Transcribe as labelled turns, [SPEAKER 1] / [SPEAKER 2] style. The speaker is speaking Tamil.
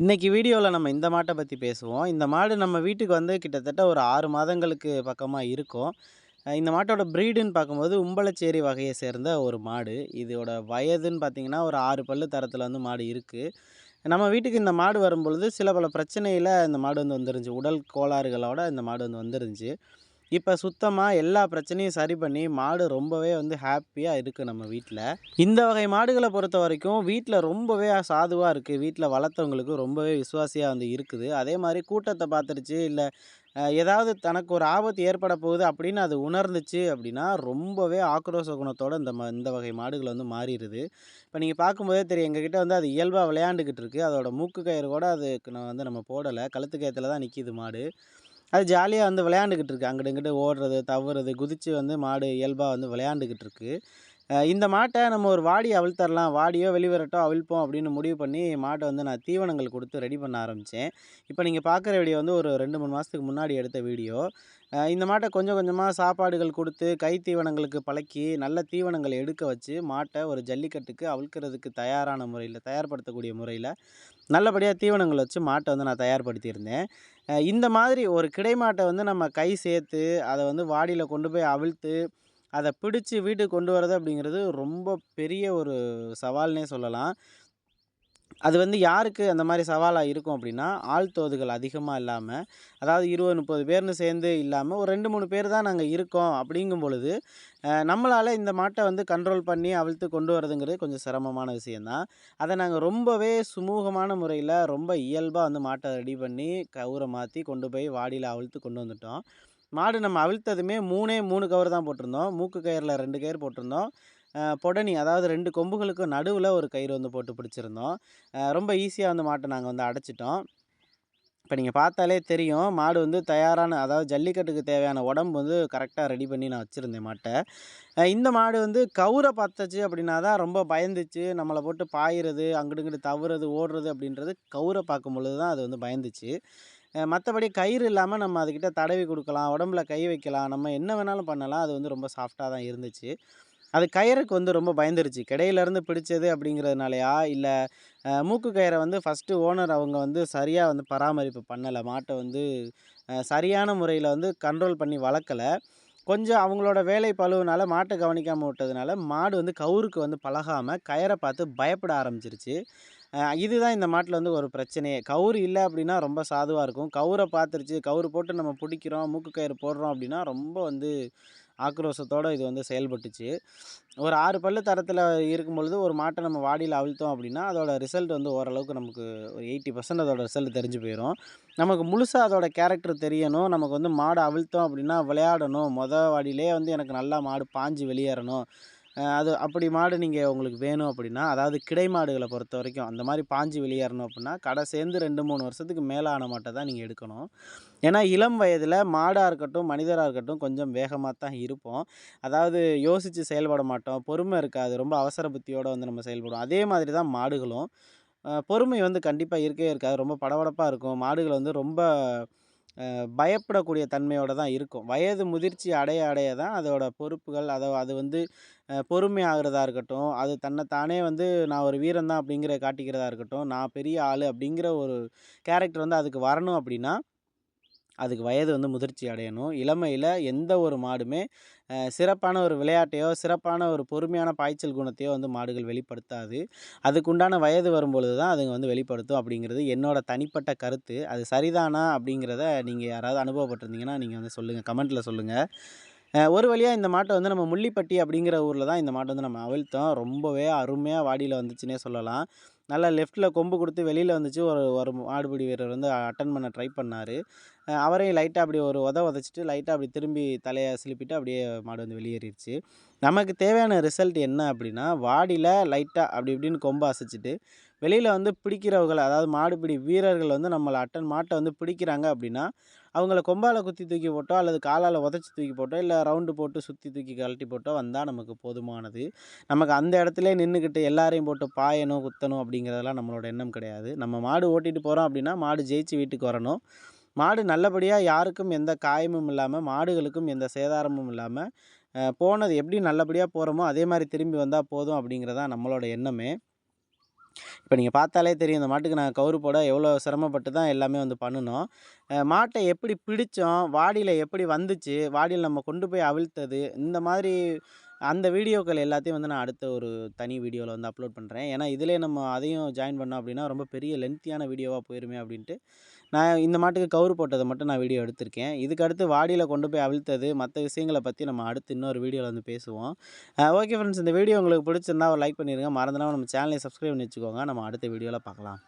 [SPEAKER 1] இன்றைக்கி வீடியோவில் நம்ம இந்த மாட்டை பற்றி பேசுவோம். இந்த மாடு நம்ம வீட்டுக்கு வந்து கிட்டத்தட்ட ஒரு ஆறு மாதங்களுக்கு பக்கமாக இருக்கும். இந்த மாட்டோட ப்ரீடுன்னு பார்க்கும்போது உம்பளச்சேரி வகையை சேர்ந்த ஒரு மாடு. இதோட வயதுன்னு பார்த்தீங்கன்னா ஒரு ஆறு பல்லு தரத்தில் வந்து மாடு இருக்குது நம்ம வீட்டுக்கு இந்த மாடு வரும்பொழுது சில பல பிரச்சனையில் இந்த மாடு வந்து வந்துருந்துச்சு. உடல் கோளாறுகளோட இந்த மாடு வந்து வந்துருந்துச்சு. இப்போ சுத்தமாக எல்லா பிரச்சனையும் சரி பண்ணி மாடு ரொம்பவே வந்து ஹாப்பியாக இருக்குது நம்ம வீட்டில் இந்த வகை மாடுகளை பொறுத்த வரைக்கும் வீட்டில் ரொம்பவே சாதுவாக இருக்குது வீட்டில் வளர்த்தவங்களுக்கு ரொம்பவே விசுவாசியாக வந்து இருக்குது. அதே மாதிரி கூட்டத்தை பார்த்துருச்சு இல்லை ஏதாவது தனக்கு ஒரு ஆபத்து ஏற்பட போகுது அப்படின்னு அது உணர்ந்துச்சு அப்படின்னா ரொம்பவே ஆக்ரோஷ குணத்தோடு இந்த ம இந்த வகை மாடுகள் வந்து மாறிடுது. இப்போ நீங்கள் பார்க்கும்போதே தெரியும் எங்ககிட்ட வந்து அது இயல்பாக விளையாண்டுக்கிட்டு இருக்குது அதோட மூக்கு கயிறு கூட அதுக்கு நான் வந்து நம்ம போடலை. கழுத்து கயத்தில் தான் நிற்கிது மாடு. அது ஜாலியாக வந்து விளையாண்டுக்கிட்டு இருக்கு. அங்கிட்டு இங்கிட்டு ஓடுறது தவறுறது குதித்து வந்து மாடு இயல்பாக வந்து விளையாண்டுக்கிட்டு இருக்குது இந்த மாட்டை நம்ம ஒரு வாடி அவிழ்த்தரலாம் வாடியோ வெளிவரட்டோ அவிழ்ப்போம் அப்படின்னு முடிவு பண்ணி மாட்டை வந்து நான் தீவனங்கள் கொடுத்து ரெடி பண்ண ஆரம்பித்தேன் இப்போ நீங்கள் பார்க்குற வீடியோ வந்து ஒரு ரெண்டு மூணு மாதத்துக்கு முன்னாடி எடுத்த வீடியோ இந்த மாட்டை கொஞ்சம் கொஞ்சமாக சாப்பாடுகள் கொடுத்து கை தீவனங்களுக்கு பழக்கி நல்ல தீவனங்கள் எடுக்க வச்சு மாட்டை ஒரு ஜல்லிக்கட்டுக்கு அவிழ்க்கிறதுக்கு தயாரான முறையில் தயார்படுத்தக்கூடிய முறையில் நல்லபடியாக தீவனங்கள் வச்சு மாட்டை வந்து நான் தயார்படுத்தியிருந்தேன். இந்த மாதிரி ஒரு கிடை மாட்டை வந்து நம்ம கை சேர்த்து அதை வந்து வாடியில் கொண்டு போய் அவிழ்த்து அதை பிடிச்சி வீட்டுக்கு கொண்டு வரது அப்படிங்கிறது ரொம்ப பெரிய ஒரு சவால்னே சொல்லலாம். அது வந்து யாருக்கு அந்த மாதிரி சவாலாக இருக்கும் அப்படின்னா ஆள் தோதுகள் அதிகமாக இல்லாமல் அதாவது இருபது முப்பது பேர்னு சேர்ந்து இல்லாமல் ஒரு ரெண்டு மூணு பேர் தான் நாங்கள் இருக்கோம் அப்படிங்கும் பொழுது நம்மளால் இந்த மாட்டை வந்து கண்ட்ரோல் பண்ணி அவிழ்த்து கொண்டு வரதுங்கிறது கொஞ்சம் சிரமமான விஷயந்தான் அதை நாங்கள் ரொம்பவே சுமூகமான முறையில் ரொம்ப இயல்பாக வந்து மாட்டை ரெடி பண்ணி கவுரை மாற்றி கொண்டு போய் வாடியில் அவிழ்த்து கொண்டு வந்துட்டோம். மாடு நம்ம அவிழ்த்ததுமே மூணே மூணு கவர் தான் போட்டிருந்தோம். மூக்கு கயிறில் ரெண்டு கயிறு போட்டிருந்தோம். பொடனி அதாவது ரெண்டு கொம்புகளுக்கும் நடுவில் ஒரு கயிறு வந்து போட்டு பிடிச்சிருந்தோம். ரொம்ப ஈஸியாக வந்து மாட்டை நாங்கள் வந்து அடைச்சிட்டோம். இப்போ நீங்கள் பார்த்தாலே தெரியும் மாடு வந்து தயாரான அதாவது ஜல்லிக்கட்டுக்கு தேவையான உடம்பு வந்து கரெக்டாக ரெடி பண்ணி நான் வச்சுருந்தேன் மாட்டை. இந்த மாடு வந்து கவுரை பார்த்துச்சு அப்படின்னா தான் ரொம்ப பயந்துச்சு. நம்மளை போட்டு பாயிறது அங்கிட்டு இங்கிட்டு தவறுறது ஓடுறது அப்படின்றது கவுரை பார்க்கும் பொழுது தான் அது வந்து பயந்துச்சு. மற்றபடி கயிறு இல்லாமல் நம்ம அதுக்கிட்ட தடவி கொடுக்கலாம் உடம்புல கை வைக்கலாம் நம்ம என்ன வேணாலும் பண்ணலாம். அது வந்து ரொம்ப சாஃப்டாக தான் இருந்துச்சு. அது கயிறுக்கு வந்து ரொம்ப பயந்துருச்சு. கிடையிலேருந்து பிடிச்சது அப்படிங்கிறதுனாலையா? இல்லை மூக்கு கயிறை வந்து ஃபஸ்ட்டு ஓனர் அவங்க வந்து சரியாக வந்து பராமரிப்பு பண்ணலை. மாட்டை வந்து சரியான முறையில் வந்து கண்ட்ரோல் பண்ணி வளர்க்கலை. கொஞ்சம் அவங்களோட வேலை பழுவுனால மாட்டை கவனிக்காமல் விட்டதுனால மாடு வந்து கவுருக்கு வந்து பழகாமல் கயிறை பார்த்து பயப்பட ஆரம்பிச்சிருச்சு. இதுதான் இந்த மாட்டில் வந்து ஒரு பிரச்சனையே. கவுரு இல்லை அப்படின்னா ரொம்ப சாதுவாக இருக்கும். கவுரை பார்த்துருச்சு கவுரு போட்டு நம்ம பிடிக்கிறோம் மூக்கு கயிறு போடுறோம் அப்படின்னா ரொம்ப வந்து ஆக்ரோஷத்தோடு இது வந்து செயல்பட்டுச்சு. ஒரு ஆறு பல்லு தரத்தில் இருக்கும் பொழுது ஒரு மாட்டை நம்ம வாடியில் அவிழ்த்தோம் அப்படின்னா அதோட ரிசல்ட் வந்து ஓரளவுக்கு நமக்கு ஒரு எயிட்டி பர்சன்ட் அதோட ரிசல்ட் தெரிஞ்சு போயிடும் நமக்கு முழுசாக அதோட கேரக்டர் தெரியணும். நமக்கு வந்து மாடு அவிழ்த்தோம் அப்படின்னா விளையாடணும். மொதல் வாடியிலே வந்து எனக்கு நல்லா மாடு பாஞ்சு வெளியேறணும். அது அப்படி மாடு நீங்கள் உங்களுக்கு வேணும் அப்படின்னா அதாவது கிடை மாடுகளை பொறுத்த வரைக்கும் அந்த மாதிரி பாஞ்சு வெளியேறணும் அப்படின்னா கடை சேர்ந்து ரெண்டு மூணு வருஷத்துக்கு மேலே ஆன மாட்டை தான் நீங்கள் எடுக்கணும். ஏன்னா இளம் வயதில் மாடாக இருக்கட்டும் மனிதராக இருக்கட்டும் கொஞ்சம் வேகமாக தான் இருப்போம். அதாவது யோசித்து செயல்பட மாட்டோம். பொறுமை இருக்காது. ரொம்ப அவசர புத்தியோடு வந்து நம்ம செயல்படுவோம். அதே மாதிரி தான் மாடுகளும். பொறுமை வந்து கண்டிப்பாக இருக்கவே இருக்காது. ரொம்ப படபடப்பாக இருக்கும். மாடுகள் வந்து ரொம்ப பயப்படக்கூடிய தன்மையோடு தான் இருக்கும். வயது முதிர்ச்சி அடைய அடைய தான் அதோட பொறுப்புகள் அதை அது வந்து பொறுமையாகிறதா இருக்கட்டும் அது தன்னைத்தானே வந்து நான் ஒரு வீரன் தான் அப்படிங்கிற காட்டிக்கிறதா இருக்கட்டும் நான் பெரிய ஆள் அப்படிங்கிற ஒரு கேரக்டர் வந்து அதுக்கு வரணும் அப்படின்னா அதுக்கு வயது வந்து முதிர்ச்சி அடையணும். இளமையில் எந்த ஒரு மாடுமே சிறப்பான ஒரு விளையாட்டையோ சிறப்பான ஒரு பொறுமையான பாய்ச்சல் குணத்தையோ வந்து மாடுகள் வெளிப்படுத்தாது. அதுக்குண்டான வயது வரும்பொழுது தான் அதுங்க வந்து வெளிப்படுத்தும் அப்படிங்கிறது என்னோட தனிப்பட்ட கருத்து. அது சரிதானா அப்படிங்கிறத நீங்கள் யாராவது அனுபவப்பட்டிருந்தீங்கன்னா நீங்கள் வந்து சொல்லுங்கள் கமெண்ட்டில் சொல்லுங்கள் ஒரு வழியாக இந்த மாட்டை வந்து நம்ம முள்ளிப்பட்டி அப்படிங்கிற ஊரில் தான் இந்த மாட்டை வந்து நம்ம அவிழ்த்தோம். ரொம்பவே அருமையாக வாடியில் வந்துச்சுன்னே சொல்லலாம். நல்லா லெஃப்ட்டில் கொம்பு கொடுத்து வெளியில் வந்துச்சு. ஒரு ஒரு மாடுபிடி வீரர் வந்து அட்டன் பண்ண ட்ரை பண்ணார். அவரையும் லைட்டாக அப்படி ஒரு உத உதச்சிட்டு லைட்டாக அப்படி திரும்பி தலையை சிலுப்பிட்டு அப்படியே மாடு வந்து வெளியேறிடுச்சு. நமக்கு தேவையான ரிசல்ட் என்ன அப்படின்னா வாடியில் லைட்டாக அப்படி இப்படின்னு கொம்பு அசைச்சிட்டு வெளியில் வந்து பிடிக்கிறவர்கள் அதாவது மாடுபிடி வீரர்கள் வந்து நம்மளை அட்டன் மாட்டை வந்து பிடிக்கிறாங்க அப்படின்னா அவங்கள கொம்பால் குத்தி தூக்கி போட்டோ அல்லது காலால் உதச்சி தூக்கி போட்டோ இல்லை ரவுண்டு போட்டு சுற்றி தூக்கி கழட்டி போட்டோ வந்தால் நமக்கு போதுமானது. நமக்கு அந்த இடத்துல நின்றுக்கிட்டு எல்லாரையும் போட்டு பாயணும் குத்தணும் அப்படிங்கிறதெல்லாம் நம்மளோட எண்ணம் கிடையாது. நம்ம மாடு ஓட்டிகிட்டு போகிறோம் அப்படின்னா மாடு ஜெயிச்சு வீட்டுக்கு வரணும். மாடு நல்லபடியாக யாருக்கும் எந்த காயமும் இல்லாமல் மாடுகளுக்கும் எந்த சேதாரமும் இல்லாமல் போனது எப்படி நல்லபடியாக போகிறோமோ அதே மாதிரி திரும்பி வந்தால் போதும் அப்படிங்கிறதான் நம்மளோட எண்ணமே. இப்போ நீங்கள் பார்த்தாலே தெரியும் இந்த மாட்டுக்கு நான் கவுரு போட எவ்வளோ சிரமப்பட்டு தான் எல்லாமே வந்து பண்ணணும் மாட்டை எப்படி பிடிச்சோம், வாடியில் எப்படி வந்துச்சு, வாடியில் நம்ம கொண்டு போய் அவிழ்த்தது, இந்த மாதிரி அந்த வீடியோக்கள் எல்லாத்தையும் வந்து நான் அடுத்த ஒரு தனி வீடியோவில் வந்து அப்லோட் பண்ணுறேன் ஏன்னா, இதிலே நம்ம அதையும் ஜாயின் பண்ணோம் அப்படின்னா, ரொம்ப பெரிய லென்த்தியான வீடியோவாக போயிருமே அப்படின்ட்டு, நான் இந்த மாட்டுக்கு கவுரு போட்டத மட்டும் நான் வீடியோ எடுத்திருக்கேன். இதுக்கு அடுத்து கொண்டு போய் அவிழ்த்தது, மற்ற விஷயங்களை பற்றி நம்ம அடுத்து இன்னொரு வீடியோவில் வந்து பேசுவோம். ஓகே ஃப்ரெண்ட்ஸ் இந்த வீடியோ உங்களுக்கு பிடிச்சிருந்தா ஒரு லைக் பண்ணிடுங்க மறந்துடாமல் நம்ம சேனலை சப்ஸ்கிரைப் பண்ணி வச்சுக்கோங்க. நம்ம அடுத்த வீடியோவில் பார்க்கலாம்.